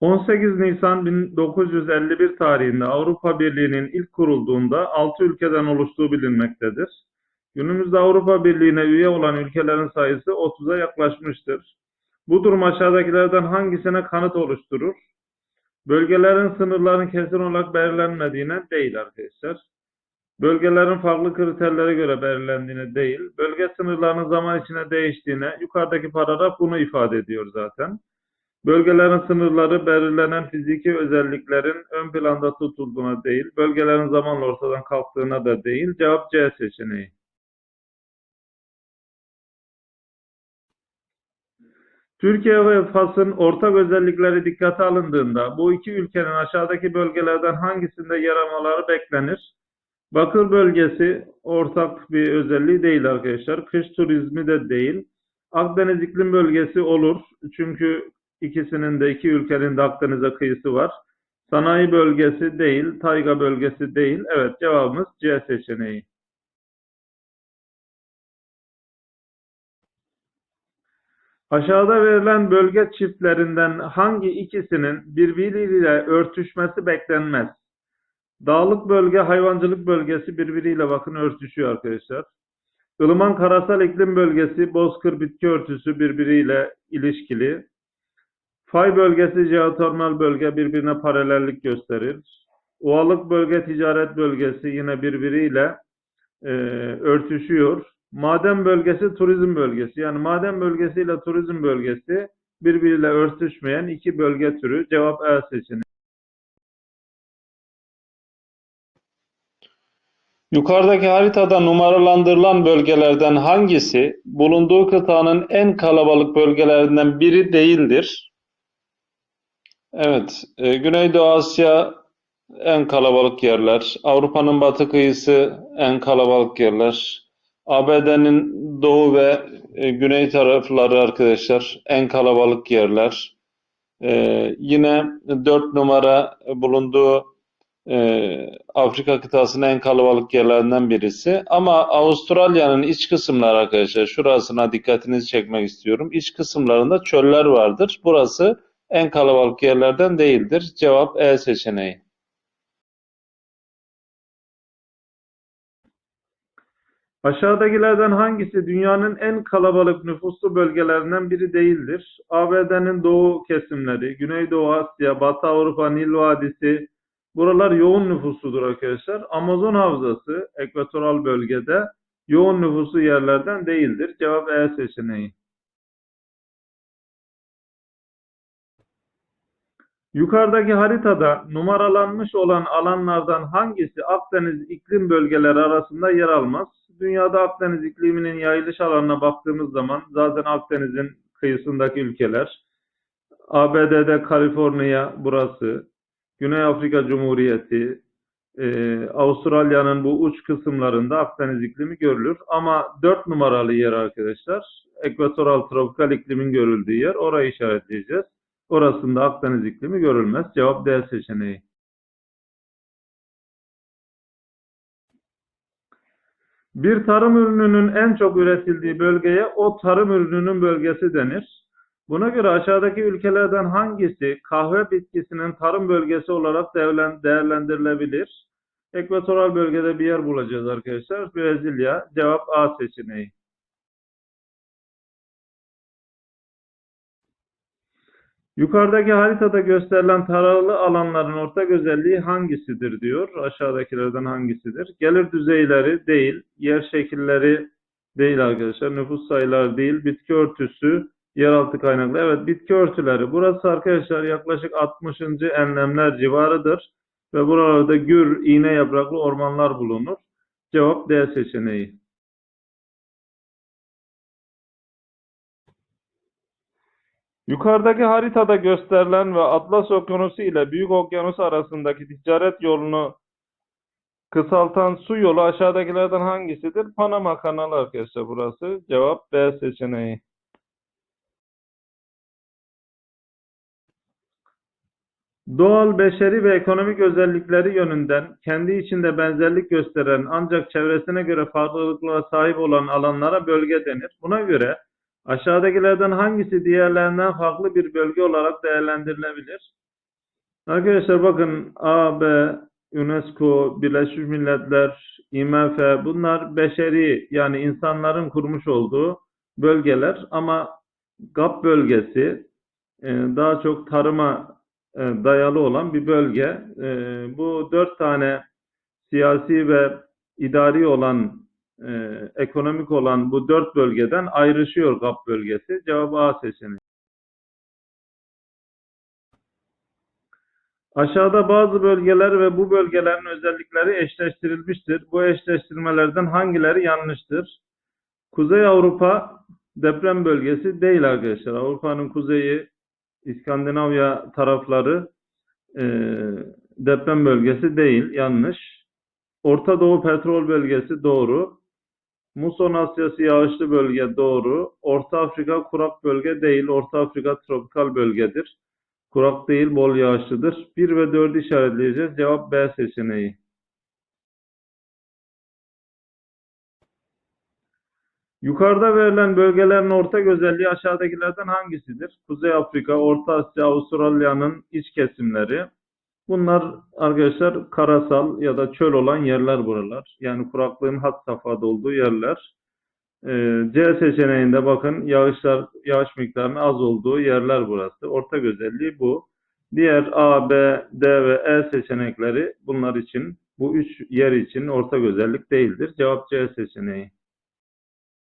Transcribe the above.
18 Nisan 1951 tarihinde Avrupa Birliği'nin ilk kurulduğunda 6 ülkeden oluştuğu bilinmektedir. Günümüzde Avrupa Birliği'ne üye olan ülkelerin sayısı 30'a yaklaşmıştır. Bu durum aşağıdakilerden hangisine kanıt oluşturur? Bölgelerin sınırların kesin olarak belirlenmediğine değil arkadaşlar. Bölgelerin farklı kriterlere göre belirlendiğine değil, bölge sınırlarının zaman içinde değiştiğine yukarıdaki paragraf bunu ifade ediyor zaten. Bölgelerin sınırları belirlenen fiziki özelliklerin ön planda tutulduğuna değil, bölgelerin zamanla ortadan kalktığına da değil. Cevap C seçeneği. Türkiye ve Fas'ın ortak özellikleri dikkate alındığında bu iki ülkenin aşağıdaki bölgelerden hangisinde yer almaları beklenir? Bakır bölgesi ortak bir özelliği değil arkadaşlar. Kış turizmi de değil. Akdeniz iklim bölgesi olur. Çünkü ikisinin de iki ülkenin de Akdeniz'e kıyısı var. Sanayi bölgesi değil, tayga bölgesi değil. Evet cevabımız C seçeneği. Aşağıda verilen bölge çiftlerinden hangi ikisinin birbiriyle örtüşmesi beklenmez? Dağlık bölge, hayvancılık bölgesi birbiriyle bakın örtüşüyor arkadaşlar. Ilıman karasal iklim bölgesi, bozkır bitki örtüsü birbiriyle ilişkili. Fay bölgesi, jeotermal bölge birbirine paralellik gösterir. Ovalık bölge, ticaret bölgesi yine birbiriyle e, örtüşüyor. Maden bölgesi, turizm bölgesi. Yani maden bölgesi ile turizm bölgesi birbiriyle örtüşmeyen iki bölge türü. Cevap E seçeneği. Yukarıdaki haritada numaralandırılan bölgelerden hangisi bulunduğu kıtanın en kalabalık bölgelerinden biri değildir? Evet, e, Güneydoğu Asya en kalabalık yerler, Avrupa'nın batı kıyısı en kalabalık yerler, ABD'nin doğu ve e, güney tarafları arkadaşlar en kalabalık yerler. E, yine dört numara bulunduğu e, Afrika kıtasının en kalabalık yerlerinden birisi. Ama Avustralya'nın iç kısımları arkadaşlar şurasına dikkatinizi çekmek istiyorum. İç kısımlarında çöller vardır. Burası en kalabalık yerlerden değildir. Cevap E seçeneği. Aşağıdakilerden hangisi dünyanın en kalabalık nüfuslu bölgelerinden biri değildir? ABD'nin doğu kesimleri, Güneydoğu Asya, Batı Avrupa, Nil Vadisi, buralar yoğun nüfusludur arkadaşlar. Amazon Havzası, ekvatoral bölgede yoğun nüfuslu yerlerden değildir. Cevap E seçeneği. Yukarıdaki haritada numaralanmış olan alanlardan hangisi Akdeniz iklim bölgeleri arasında yer almaz? Dünyada Akdeniz ikliminin yayılış alanına baktığımız zaman zaten Akdeniz'in kıyısındaki ülkeler, ABD'de Kaliforniya burası, Güney Afrika Cumhuriyeti, e, Avustralya'nın bu uç kısımlarında Akdeniz iklimi görülür. Ama 4 numaralı yer arkadaşlar, ekvatoral tropikal iklimin görüldüğü yer, orayı işaretleyeceğiz. Orasında Akdeniz iklimi görülmez. Cevap D seçeneği. Bir tarım ürününün en çok üretildiği bölgeye o tarım ürününün bölgesi denir. Buna göre aşağıdaki ülkelerden hangisi kahve bitkisinin tarım bölgesi olarak değerlen- değerlendirilebilir? Ekvatoral bölgede bir yer bulacağız arkadaşlar. Brezilya. Cevap A seçeneği. Yukarıdaki haritada gösterilen taralı alanların ortak özelliği hangisidir diyor. Aşağıdakilerden hangisidir? Gelir düzeyleri değil, yer şekilleri değil arkadaşlar, nüfus sayıları değil, bitki örtüsü, yeraltı kaynaklı. Evet, bitki örtüleri. Burası arkadaşlar yaklaşık 60. enlemler civarıdır ve buralarda gür, iğne yapraklı ormanlar bulunur. Cevap D seçeneği. Yukarıdaki haritada gösterilen ve Atlas Okyanusu ile Büyük Okyanus arasındaki ticaret yolunu kısaltan su yolu aşağıdakilerden hangisidir? Panama Kanalı arkadaşlar burası. Cevap B seçeneği. Doğal, beşeri ve ekonomik özellikleri yönünden kendi içinde benzerlik gösteren ancak çevresine göre farklılıklara sahip olan alanlara bölge denir. Buna göre aşağıdakilerden hangisi diğerlerinden farklı bir bölge olarak değerlendirilebilir? Arkadaşlar bakın AB, UNESCO, Birleşmiş Milletler, IMF bunlar beşeri yani insanların kurmuş olduğu bölgeler ama GAP bölgesi e, daha çok tarıma e, dayalı olan bir bölge. E, bu dört tane siyasi ve idari olan e, ekonomik olan bu dört bölgeden ayrışıyor GAP bölgesi. Cevabı A seçeneği. Aşağıda bazı bölgeler ve bu bölgelerin özellikleri eşleştirilmiştir. Bu eşleştirmelerden hangileri yanlıştır? Kuzey Avrupa deprem bölgesi değil arkadaşlar. Avrupa'nın kuzeyi, İskandinavya tarafları e, deprem bölgesi değil. Yanlış. Orta Doğu petrol bölgesi doğru. Muson Asyası yağışlı bölge doğru. Orta Afrika kurak bölge değil. Orta Afrika tropikal bölgedir. Kurak değil, bol yağışlıdır. 1 ve 4'ü işaretleyeceğiz. Cevap B seçeneği. Yukarıda verilen bölgelerin ortak özelliği aşağıdakilerden hangisidir? Kuzey Afrika, Orta Asya, Avustralya'nın iç kesimleri. Bunlar arkadaşlar karasal ya da çöl olan yerler buralar. Yani kuraklığın had safhada olduğu yerler. Ee, C seçeneğinde bakın yağışlar yağış miktarının az olduğu yerler burası. Ortak özelliği bu. Diğer A, B, D ve E seçenekleri bunlar için bu üç yer için ortak özellik değildir. Cevap C seçeneği.